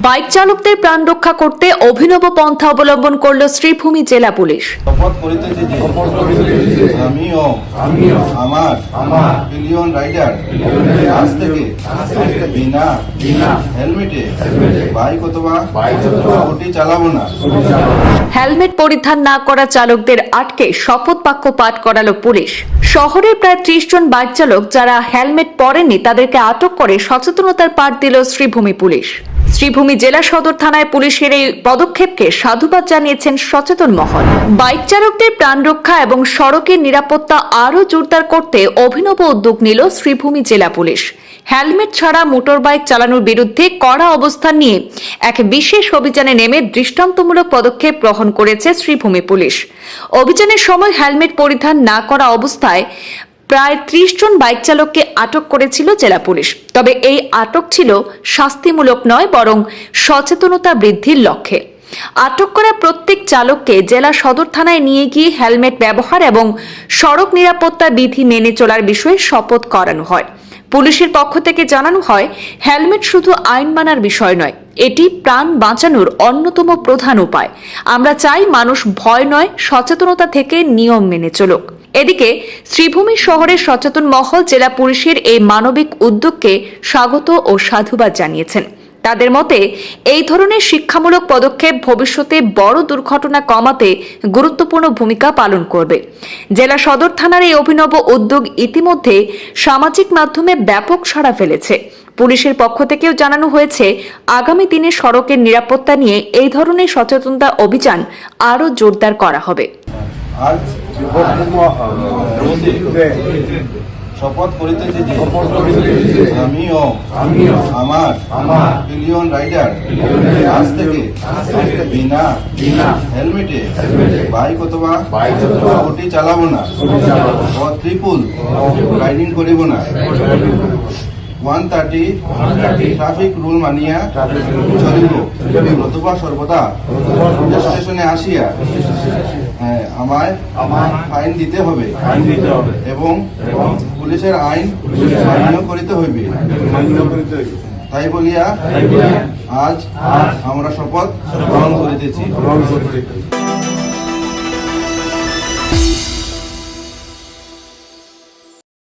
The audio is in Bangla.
বাইক চালকদের প্রাণ রক্ষা করতে অভিনব পন্থা অবলম্বন করল শ্রীভূমি জেলা পুলিশ। শপথ করিতেছি যে আমিও আমার পিলিয়ন রাইডার আজ থেকে বিনা হেলমেটে বাইক অথবা স্কুটি চালাবো না। হেলমেট পরিধান না করা চালকদের আটকে শপথ বাক্য পাঠ করালো পুলিশ। শহরের প্রায় ত্রিশ জন বাইক চালক যারা হেলমেট পরেননি তাদেরকে আটক করে সচেতনতার পাঠ দিল শ্রীভূমি পুলিশ। শ্রীভূমি জেলা সদর থানায় পুলিশের এই পদক্ষেপকে সাধুবাদ জানিয়েছেন সচেতন মহল। বাইক চালকদের প্রাণ রক্ষা এবং সড়কের নিরাপত্তা আরও জোরদার করতে অভিনব উদ্যোগ নিল শ্রীভূমি জেলা পুলিশ। হেলমেট ছাড়া মোটরবাইক চালানোর বিরুদ্ধে কড়া অবস্থান নিয়ে এক বিশেষ অভিযানে নেমে দৃষ্টান্তমূলক পদক্ষেপ গ্রহণ করেছে শ্রীভূমি পুলিশ। অভিযানের সময় হেলমেট পরিধান না করা অবস্থায় প্রায় ত্রিশ জন বাইক চালককে আটক করেছিল জেলা পুলিশ। তবে এই আটক ছিল শাস্তিমূলক নয়, বরং সচেতনতা বৃদ্ধির লক্ষ্যে। আটক করা প্রত্যেক চালককে জেলা সদর থানায় নিয়ে গিয়ে হেলমেট ব্যবহার এবং সড়ক নিরাপত্তা বিধি মেনে চলার বিষয়ে শপথ করানো হয়। পুলিশের পক্ষ থেকে জানানো হয়, হেলমেট শুধু আইন মানার বিষয় নয়, এটি প্রাণ বাঁচানোর অন্যতম প্রধান উপায়। আমরা চাই মানুষ ভয় নয়, সচেতনতা থেকে নিয়ম মেনে চলুক। এদিকে শ্রীভূমি শহরের সচেতন মহল জেলা পুলিশের এই মানবিক উদ্যোগকে স্বাগত ও সাধুবাদ জানিয়েছেন। তাদের মতে, এই ধরনের শিক্ষামূলক পদক্ষেপ ভবিষ্যতে বড় দুর্ঘটনা কমাতে গুরুত্বপূর্ণ ভূমিকা পালন করবে। জেলা সদর থানার এই অভিনব উদ্যোগ ইতিমধ্যে সামাজিক মাধ্যমে ব্যাপক সাড়া ফেলেছে। পুলিশের পক্ষ থেকেও জানানো হয়েছে, আগামী দিনে সড়কের নিরাপত্তা নিয়ে এই ধরনের সচেতনতা অভিযান আরও জোরদার করা হবে। আজ শপথ করিতেছি যে আমিও আমার পিলিয়ন রাইডার আজ থেকে বিনা হেলমেটে বাইক অথবা স্কুটি চালাবো না। ও ত্রিপুল রাইডিং করিব না। ওয়ান থার্টি ট্রাফিক রুল মানিয়া চলিব। নতুবা সর্বদা স্টেশনে আসিয়া হ্যাঁ, আমায় ফাইন দিতে হবে। এবং পুলিশের আইন মান্য করিতে হইবে। তাই বলিয়া আজ আমরা শপথ গ্রহণ করিতেছি।